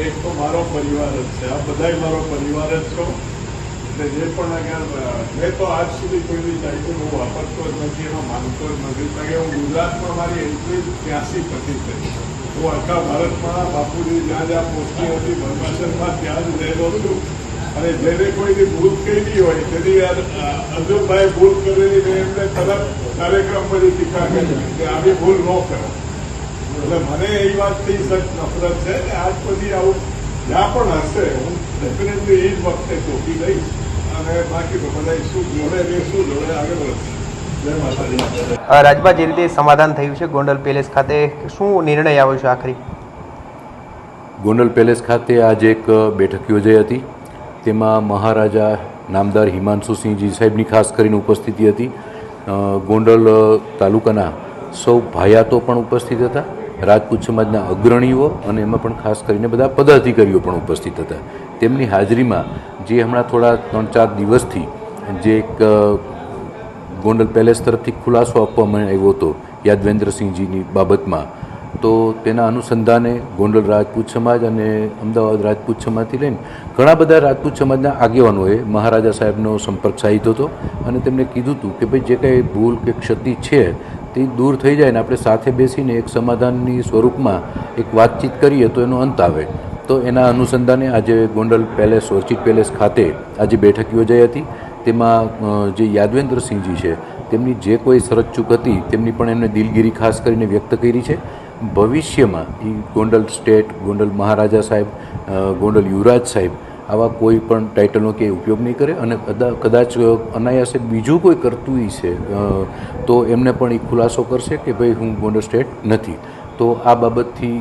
એક તો મારો પરિવાર જ છે. આ બધાય મારો પરિવાર જ છો. એટલે જે પણ આગળ મેં તો આજ સુધી કોઈ બી ટાઈટલ હું વાપરતો જ નથી, એમાં માનતો જ નથી. કારણ કે હું ગુજરાતમાં મારી એન્ટ્રી ત્યાંસી પછી થઈ હું આખા ભારતમાં બાપુજી જ્યાં જ્યાં પોસ્ટિંગ હતી ભરમાશરમાં ત્યાં જ રહેલો છું. અને જેને કોઈની ભૂલ કહેલી હોય તેની અર્જુનભાઈ ભૂલ કરેલી એમને તરત કાર્યક્રમ પછી ટીકા કરી. કે આવી ભૂલ ન કરો એટલે મને એ વાતથી સખ્ત નફરત છે કે આજ પછી આવું જ્યાં પણ હશે હું ડેફિનેટલી એ જ વખતે ટોકી લઈશ અને બાકી બધા શું જોડે રહેશું જોડે આગળ વધશું. રાજભા જે રીતે સમાધાન થયું છે ગોંડલ પેલેસ ખાતે શું નિર્ણય આવ્યો છે આખરી? ગોંડલ પેલેસ ખાતે આજે એક બેઠક યોજાઈ હતી. તેમાં મહારાજા નામદાર હિમાંશુસિંહજી સાહેબની ખાસ કરીને ઉપસ્થિતિ હતી. ગોંડલ તાલુકાના સૌ ભાયાતો પણ ઉપસ્થિત હતા. રાજપૂત સમાજના અગ્રણીઓ અને એમાં પણ ખાસ કરીને બધા પદાધિકારીઓ પણ ઉપસ્થિત હતા. તેમની હાજરીમાં જે હમણાં થોડા ત્રણ ચાર દિવસથી જે એક ગોંડલ પેલેસ તરફથી ખુલાસો આપવામાં આવ્યો હતો યાદવેન્દ્રસિંહજીની બાબતમાં, તો તેના અનુસંધાને ગોંડલ રાજપૂત સમાજ અને અમદાવાદ રાજપૂત સમાજથી લઈને ઘણા બધા રાજપૂત સમાજના આગેવાનોએ મહારાજા સાહેબનો સંપર્ક સાધ્યો હતો અને તેમણે કીધું હતું કે ભાઈ, જે કંઈ ભૂલ કે ક્ષતિ છે તે દૂર થઈ જાય ને આપણે સાથે બેસીને એક સમાધાનની સ્વરૂપમાં એક વાતચીત કરીએ તો એનો અંત આવે. તો એના અનુસંધાને આજે ગોંડલ પેલેસ ઓર્ચિડ પેલેસ ખાતે આજે બેઠક યોજાઈ હતી. તેમાં જે યાદવેન્દ્રસિંહજી છે, તેમની જે કોઈ શરત ચૂક હતી, તેમની પણ એમને દિલગીરી ખાસ કરીને વ્યક્ત કરી છે. ભવિષ્યમાં એ ગોંડલ સ્ટેટ, ગોંડલ મહારાજા સાહેબ ગોંડલ યુવરાજ સાહેબ આવા કોઈ પણ ટાઇટલનો કે ઉપયોગ નહીં કરે અને કદાચ અનાયાસે બીજું કોઈ કરતું છે તો એમને પણ એ ખુલાસો કરશે કે ભાઈ હું ગોંડલ સ્ટેટ નથી. તો આ બાબતથી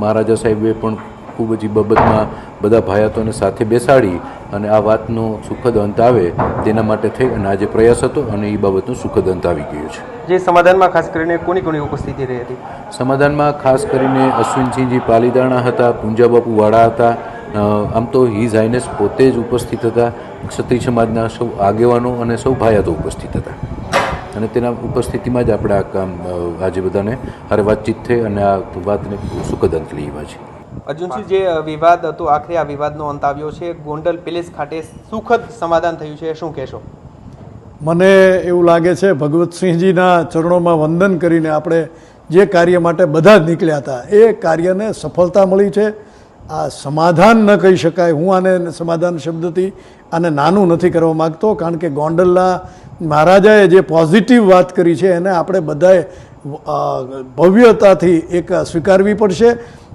મહારાજા સાહેબે પણ ખૂબ જ એ બાબતમાં બધા ભાયાતોને સાથે બેસાડી અને આ વાતનો સુખદ અંત આવે તેના માટે થઈ અને આજે પ્રયાસ હતો અને એ બાબતનો સુખદ અંત આવી ગયો છે. જે સમાધાનમાં ખાસ કરીને કોની કોની ઉપસ્થિતિ રહી હતી? સમાધાનમાં ખાસ કરીને અશ્વિનસિંહજી પાલીદાણા હતા પૂંજાબાપુ વાળા હતા આમ તો હિઝ હાઇનેસ પોતે જ ઉપસ્થિત હતા. ક્ષત્રિય સમાજના સૌ આગેવાનો અને સૌ ભાયાતો ઉપસ્થિત હતા. અને તેના ઉપસ્થિતિમાં જ આપણે આ કામ આજે બધાને હારે વાતચીત થઈ અને આ વાતને સુખદ અંત લેવા છે અર્જુનસિંહ જે વિવાદ હતો આખરે આ વિવાદનો અંત આવ્યો છે. ગોંડલ પેલેસ ખાતે સુખદ સમાધાન થયું છે. શું કહેશો? મને એવું લાગે છે ભગવતસિંહજીના ચરણોમાં વંદન કરીને આપણે જે કાર્ય માટે બધા જ નીકળ્યા હતા એ કાર્યને સફળતા મળી છે. આ સમાધાન ન કહી શકાય. હું આને સમાધાન શબ્દથી આને નાનું નથી કરવા માગતો, કારણ કે ગોંડલના મહારાજાએ જે પોઝિટિવ વાત કરી છે, એને આપણે બધાએ ભવ્યતાથી એક સ્વીકારવી પડશે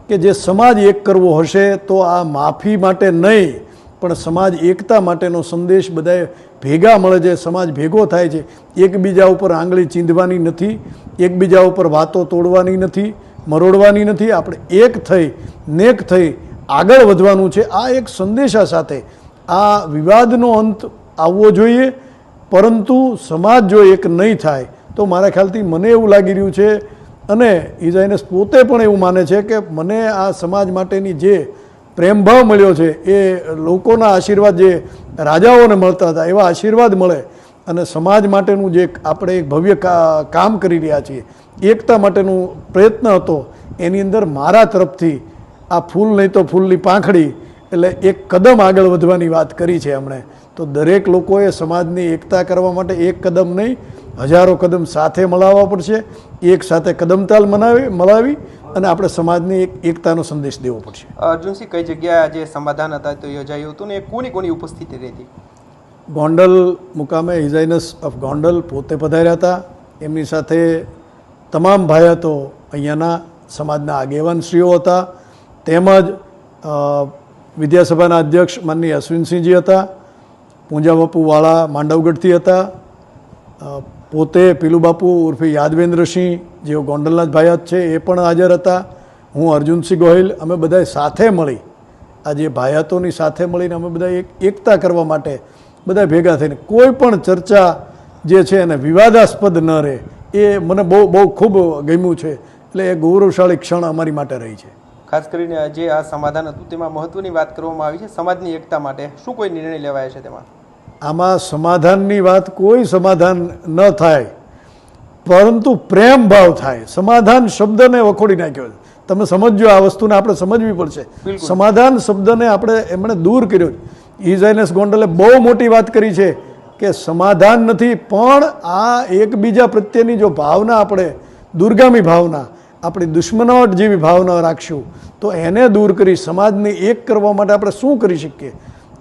કે જે સમાજ એક કરવો હશે તો આ માફી માટે નહીં, પણ સમાજ એકતા માટેનો સંદેશ બધાએ ભેગા મળે છે. સમાજ ભેગો થાય છે. એકબીજા ઉપર આંગળી ચીંધવાની નથી. એકબીજા ઉપર વાતો તોડવાની નથી. મરોડવાની નથી, આપણે એક થઈ, નેક થઈ આગળ વધવાનું છે. આ એક સંદેશા સાથે આ વિવાદનો અંત આવવો જોઈએ, પરંતુ સમાજ જો એક નહીં થાય, તો મારા ખ્યાલથી મને એવું લાગી રહ્યું છે, અને ઇઝાઇનસ પોતે પણ એવું માને છે કે મને આ સમાજ માટેની જે પ્રેમભાવ મળ્યો છે, એ લોકોના આશીર્વાદ જે રાજાઓને મળતા હતા, એવા આશીર્વાદ મળે અને સમાજ માટેનું જે આપણે એક ભવ્ય કામ કરી રહ્યા છીએ, એકતા માટેનું પ્રયત્ન હતો, એની અંદર મારા તરફથી આ ફૂલ નહીં તો ફૂલની પાંખડી એટલે એક કદમ આગળ વધવાની વાત કરી છે એમણે. તો દરેક લોકોએ સમાજની એકતા કરવા માટે એક કદમ નહીં, હજારો કદમ સાથે મળાવવા પડશે, એક સાથે કદમતાલ મનાવી મળાવી અને આપણે સમાજની એક એકતાનો સંદેશ દેવો પડશે. અર્જુનસિંહ, કઈ જગ્યાએ આજે સમાધાન હતા તો યોજાયું હતું ને, કોની કોની ઉપસ્થિતિ રહી હતી ગોંડલ મુકામે હિઝાઇનસ ઓફ ગોંડલ પોતે પધાર્યા હતા. એમની સાથે તમામ ભાયાતો અહીંયાના સમાજના આગેવાનશ્રીઓ હતા. તેમજ વિદ્યાસભાના અધ્યક્ષ માનની અશ્વિનસિંહજી હતા. પૂંજા બાપુ વાળા માંડવગઢથી હતા. પોતે પીલુબાપુ ઉર્ફે યાદવેન્દ્રસિંહ, જેઓ ગોંડલના જ ભાયાત છે, એ પણ હાજર હતા. હું અર્જુનસિંહ ગોહિલ, અમે બધાએ સાથે મળી. આજે ભાયાતોની સાથે મળીને અમે બધા એક એકતા કરવા માટે બધા ભેગા થઈને કોઈ પણ ચર્ચા જે છે એને વિવાદાસ્પદ ન રહે એ મને બહુ બહુ ખૂબ ગમ્યું છે. એટલે એ ગૌરવશાળી ક્ષણ અમારી માટે રહી છે. ખાસ કરીને જે આ સમાધાન હતું તેમાં મહત્વની વાત કરવામાં આવી છે સમાજની એકતા માટે. શું કોઈ નિર્ણય લેવાય છે તેમાં? આમાં સમાધાનની વાત કોઈ સમાધાન ન થાય પરંતુ પ્રેમ ભાવ થાય. સમાધાન શબ્દને વખોડી નાખ્યો છે. તમે સમજજો આ વસ્તુને આપણે સમજવી પડશે. સમાધાન શબ્દને આપણે એમણે દૂર કર્યો ઇઝાઇનસ ગોંડલે બહુ મોટી વાત કરી છે કે સમાધાન નથી, પણ આ એકબીજા પ્રત્યેની જો ભાવના આપણે, દુર્ગામી ભાવના, આપણી દુશ્મનાવટ જેવી ભાવના રાખશું, તો એને દૂર કરી સમાજને એક કરવા માટે આપણે શું કરી શકીએ?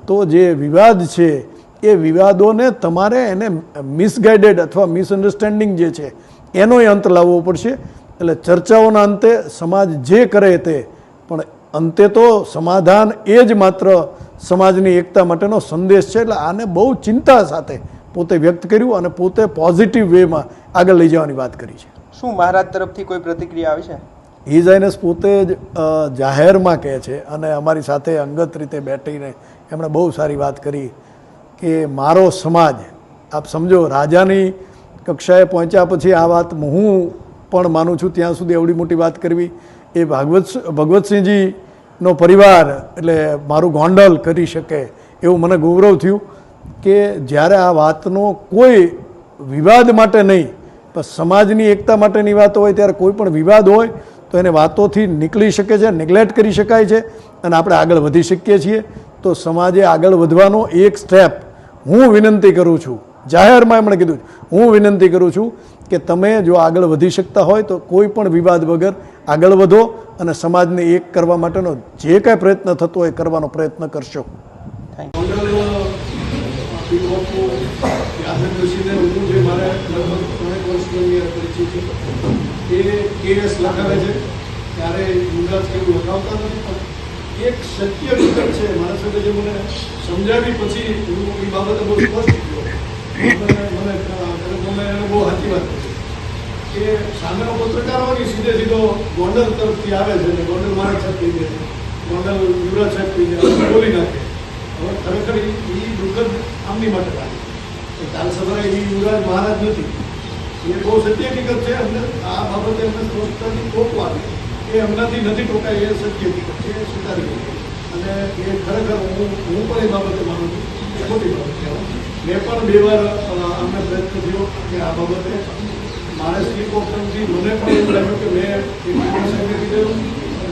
તો જે વિવાદ છે, એ વિવાદોને તમારે એને મિસગાઈડેડ અથવા મિસઅન્ડરસ્ટેન્ડિંગ જે છે, એનોય અંત લાવવો પડશે. એટલે ચર્ચાઓના અંતે સમાજ જે કરે તે, પણ અંતે તો સમાધાન એ જ માત્ર સમાજની એકતા માટેનો સંદેશ છે એટલે આને બહુ ચિંતા સાથે પોતે વ્યક્ત કર્યું અને પોતે પોઝિટિવ વેમાં આગળ લઈ જવાની વાત કરી છે. શું મહારાજ તરફથી કોઈ પ્રતિક્રિયા આવી છે? હિઝાઇનસ પોતે જ જાહેરમાં કહે છે અને અમારી સાથે અંગત રીતે બેઠીને એમણે બહુ સારી વાત કરી કે મારો સમાજ આપ સમજો રાજાની કક્ષાએ પહોંચ્યા પછી આ વાત હું પણ માનું છું ત્યાં સુધી એવડી મોટી વાત કરવી એ ભાગવત ભગવતસિંહજીનો પરિવાર એટલે મારું ગોંડલ કરી શકે એવું મને ગૌરવ થયું કે જ્યારે આ વાતનો કોઈ વિવાદ માટે નહીં પણ સમાજની એકતા માટેની વાત હોય, ત્યારે કોઈ પણ વિવાદ હોય, તો એને વાતોથી નીકળી શકે છે નેગ્લેક્ટ કરી શકાય છે અને આપણે આગળ વધી શકીએ છીએ. તો સમાજે આગળ વધવાનો એક સ્ટેપ હું વિનંતી કરું છું. જાહેરમાં એમણે કીધું હું વિનંતી કરું છું કે તમે જો આગળ વધી શકતા હોય તો કોઈ પણ વિવાદ વગર આગળ વધો અને સમાજને એક કરવા માટેનો જે કાંઈ પ્રયત્ન થતો હોય એ કરવાનો પ્રયત્ન કરશો. ત્યારે એક સત્ય વિગત છે. મારા સાથે જે મને સમજાવી પછી હું એ બાબતે બહુ સ્પષ્ટ થયો. કે સામેનો પત્રકાર હોય સીધે સીધો ગોંડલ તરફથી આવે છે. ને ગોંડલ મારા સાહેબ દે ગોંડલ નાખે હવે ખરેખર એ દુઃખદ આમની માટે લાગે કાલ એ યુવરાજ મહારાજ નથી એ બહુ સત્ય હકીકત છે અમને આ બાબતે અમને સ્પષ્ટતાથી ટોકવા એ એમનાથી નથી ટોકાય એ સત્ય હકીકત એ સ્વીકારી અને એ ખરેખર હું હું પણ એ બાબતે માનું છું. મેં પણ બે વાર અમને પ્રયત્ન થયો કે આ બાબતે. મારે સ્લીપ ઓફ મને પણ એવું લાગ્યું કે મેં સાહેબને કીધેલું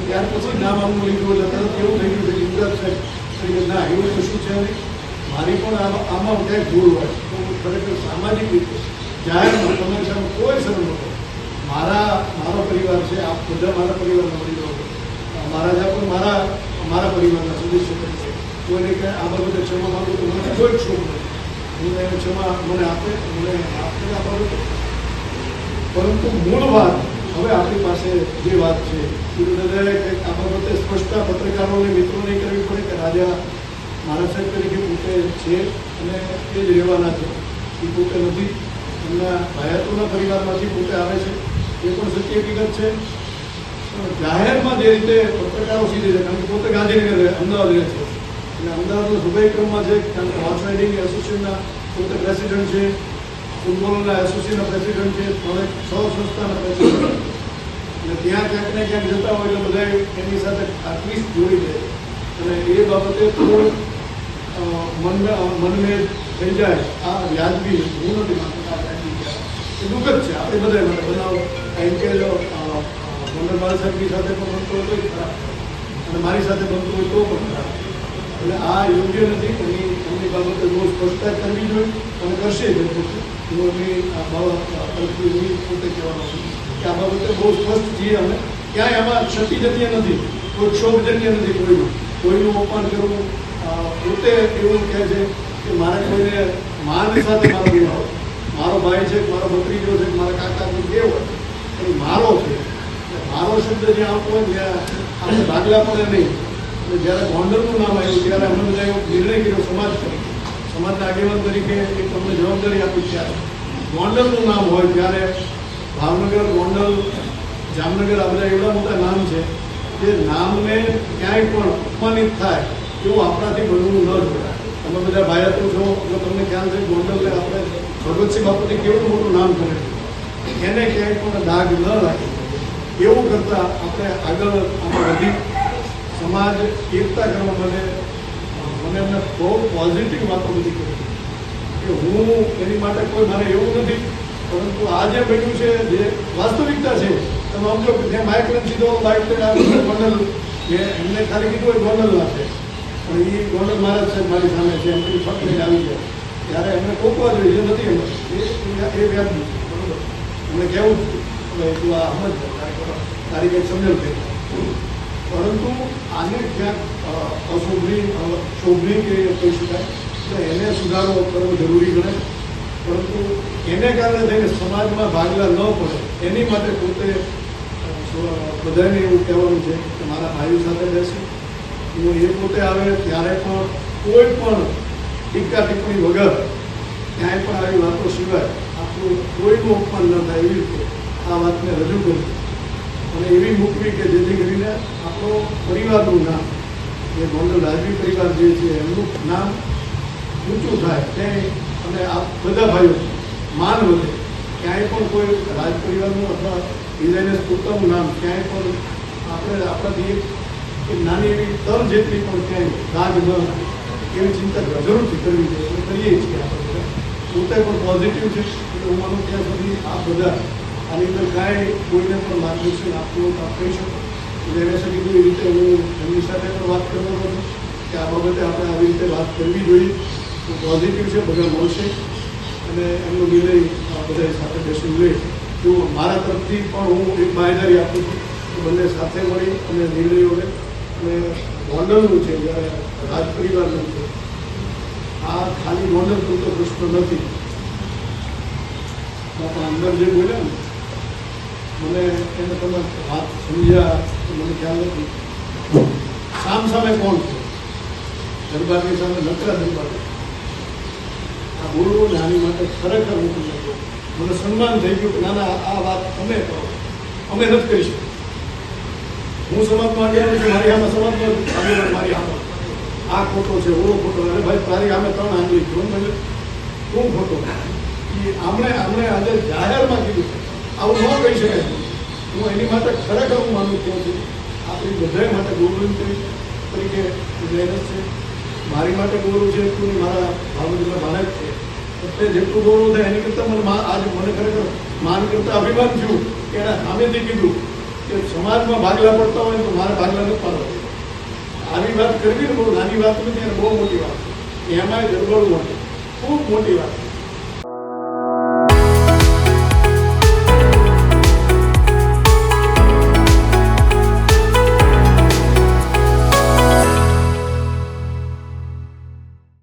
ત્યાર પછી નામ આમનું લીધું, એટલે તરત એવું થઈ ગયું કે યુવરાજ સાહેબ ના, એવું કશું છે નહીં. મારી પણ આમાં ક્યાંક ભૂલ હોય. તો ખરેખર સામાજિક રીતે, જાહેરમાં તમે સામે કોઈ શરમ નહોતો મારા, મારો પરિવાર છે, આપ બધા મારા પરિવારના વડીલો છો. મારા પણ મારા મારા પરિવારના સદસ્ય તરીકે. કોઈને કે આ બાબતે ક્ષમા માંગુ તો મને કોઈ નથી. હું એને ક્ષમા મને આપે મને આપે આ બાબતે. પરંતુ મૂળ વાત, હવે આપણી પાસે જે વાત છે, એ બધાએ કંઈક આ બાબતે સ્પષ્ટતા પત્રકારોને, મિત્રોને કરવી પડે કે રાજા મારા સાહેબ તરીકે પોતે છે અને એ જ રહેવાના છે. એ પોતે નથી. એમના ભાયાતોના પરિવારમાંથી પોતે આવે છે. એ પણ સત્ય હકીકત છે. જાહેરમાં જે રીતે પત્રકારો સીધે છે કારણ કે પોતે ગાંધીનગર અમદાવાદ રહે છે એટલે અમદાવાદના દુબઈ ક્રમમાં છે કારણ કે હોર્સ રાઇડિંગ એસોસિએશનના પોતે પ્રેસિડન્ટ છે ફૂટબોલના એસોસિએશનના પ્રેસિડન્ટ છે ત્રણેક છ સંસ્થાના પ્રેસિડન્ટ અને ત્યાં ક્યાંક ને ક્યાંક જતા હોય એટલે બધા એની સાથે આટલી જોડી દે અને એ બાબતે થોડું અ, મનમે મનમે થઈ જાય આ વ્યાજબી હું નથી માનતા એ દુઃખદ છે. આપણે બધા માટે બનાવ. એમ કે જો મંડળમાલ સાહેબની સાથે પણ બનતો હોય તો ખરાબ. અને મારી સાથે બનતું હોય તો પણ ખરાબ. એટલે આ યોગ્ય નથી, એની એમની બાબતે બહુ સ્પષ્ટતા કરવી જોઈએ અને કરશે જ આ બાબત પોતે કહેવાનો છું કે આ બાબતે બહુ સ્પષ્ટ છીએ અમે. ક્યાંય આમાં ક્ષતિજન્ય નથી, કોઈ ક્ષોભજન્ય નથી કોઈનું કોઈનું અપમાન કરવું પોતે એવું કહે છે કે મારે કોઈને માન સાથે મારો હોય. મારો ભાઈ છે, મારો ભત્રીજો છે, મારા કાકા કોઈ કે હોય. પણ મારો છે. મારો શબ્દ જ્યાં આપવો ત્યાં આપણે ભાગલા પડે નહીં. એટલે જ્યારે ગોંડલનું નામ આવ્યું, ત્યારે અમે બધા એવો નિર્ણય કર્યો, સમાજ તરીકે સમાજના આગેવાન તરીકે અમને જવાબદારી આપી ત્યારે. ગોંડલનું નામ હોય ત્યારે ભાવનગર, ગોંડલ, જામનગર, આ બધા એવડા મોટા નામ છે. જે નામને ક્યાંય પણ અપમાનિત થાય એવું આપણાથી બનવું ન જોડાય તમે બધા ભાઈઓ છો એટલે તમને ખ્યાલ છે, ગોંડલને આપણે ભગવતસિંહ બાપુને કેવું મોટું નામ કરે એને ક્યાંય પણ દાગ ન લાગે. એવું કરતાં આપણે આગળ આપણે વધી સમાજ એકતા કરવા માટે, મને એમને બહુ પોઝિટિવ વાતો બધી કરી. કે હું એની માટે કોઈ મારે એવું નથી, પરંતુ આ જે બન્યું છે, જે વાસ્તવિકતા છે, તમે સમજો કે જે માઇક લઈને સીધો માઇક લઈને ગોંડલ. જે એમને ખાલી કીધું હોય ગોંડલ છે પણ એ ગોંડલ મહારાજ સાહેબ મારી સામે છે, એમની ફટ લઈને આવી જાય ત્યારે એમને ટોકવા જોઈએ નથી એમ એ વ્યાજબી છે, બરોબર? એમને કહેવું જ તું આ સમજ, તારી કંઈક સમજણ થઈ પરંતુ આને ક્યાંક અશોભની શોભની કે કહી શકાય, તો એને સુધારો કરવો જરૂરી ગણે પરંતુ એને કારણે થઈને સમાજમાં ભાગલા ન પડે, એની માટે પોતે બધાને એવું કહેવાનું છે કે મારા ભાઈઓ સાથે રહેશે હું એ પોતે આવે ત્યારે પણ કોઈ પણ ટીકા ટિપ્પણી વગર ક્યાંય પણ આવી વાતો સિવાય આપણું કોઈનું અપમાન ન થાય એવી રીતે આ વાતને રજૂ કરી. અને એવી મૂકવી કે જેથી કરીને આપણો પરિવારનું નામ જે ગોંડલ રાજવી પરિવાર જે છે, એમનું નામ ઊંચું થાય. તે અને આ બધા ભાઈઓ માન વધે. ક્યાંય પણ કોઈ રાજ પરિવારનું અથવા ડિઝાઇનર્સ પોતાનું નામ, ક્યાંય પણ આપણે આપણાથી એક નાની એવી તર જેટલી પણ ક્યાંય દાગ ન એવી ચિંતા જરૂરથી કરવી જોઈએ. કરીએ છીએ આપણે. પોતે પણ પોઝિટિવ છે, એટલે હું માનું ત્યાં સુધી આ બધા આની અંદર કાંઈ કોઈને પણ માર્ગદર્શન આપવું તો આપ કહી શકો. એટલે એના સાથે કોઈ રીતે હું એમની સાથે પણ વાત કરવાનો છું કે આ બાબતે આપણે આવી રીતે વાત કરવી જોઈએ. પોઝિટિવ છે, બધા મળશે. અને એમનો નિર્ણય બધા સાથે બેસી લે. તો મારા તરફથી પણ હું એક બાહેદારી આપું છું કે બંને સાથે મળી અને નિર્ણયોને અને મોડલનું છે, જ્યારે રાજ પરિવારનું છે. આ ખાલી મોડલ પૂરતો પ્રશ્ન નથી. પણ અંદર જે બોલ્યા ને મને એને તમે વાત સમજ્યા મને ખ્યાલ નથી. સામ સામે કોણ છે? દરબારની સામે નકરા દરબાર. આ બોલવું નાની માટે ખરેખર હું તમને. મને સન્માન થઈ ગયું કે ના આ વાત તમે કરો અમે નથી કરી શકીએ હું સમાજમાં ગયા નથી મારી આમાં સમાજમાં આગળ મારી આમાં આ ખોટો છે ઓળો ખોટો. અરે ભાઈ, તારી આમે ત્રણ આંગળી જોઈ મને તું ખોટો. એ આમણે આમણે આજે જાહેરમાં કીધું આવું ન કહી શકાય હું એની માટે ખરેખર હું માનું કહું છું આપણી બધાય માટે ગૌરવ તરીકે મહેનત છે. મારી માટે ગૌરવ છે એટલું મારા ભાવનગરના મારા જ છે. એટલે જેટલું ગૌરવ થાય એની કરતાં મને આજે મને ખરેખર માન કરતાં અભિમાન થયું કે એણે સામેથી કીધું કે સમાજમાં ભાગલા પડતા હોય તો મારે ભાગલા નથી પાડવા આવી વાત કરવી ને બહુ નાની વાત નથી અને બહુ મોટી વાત. છે એમાંય ગરબડું માટે ખૂબ મોટી વાત.